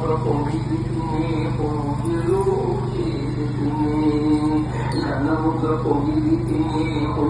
لا نرزق فأرجع أخي بإذني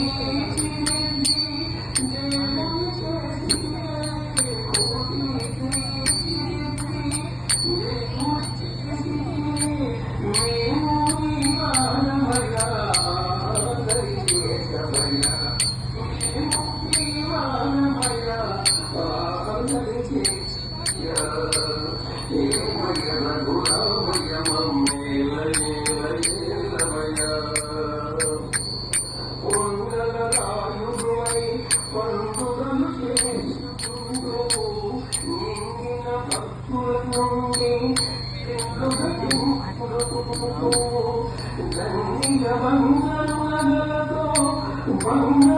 pongal pongal pongal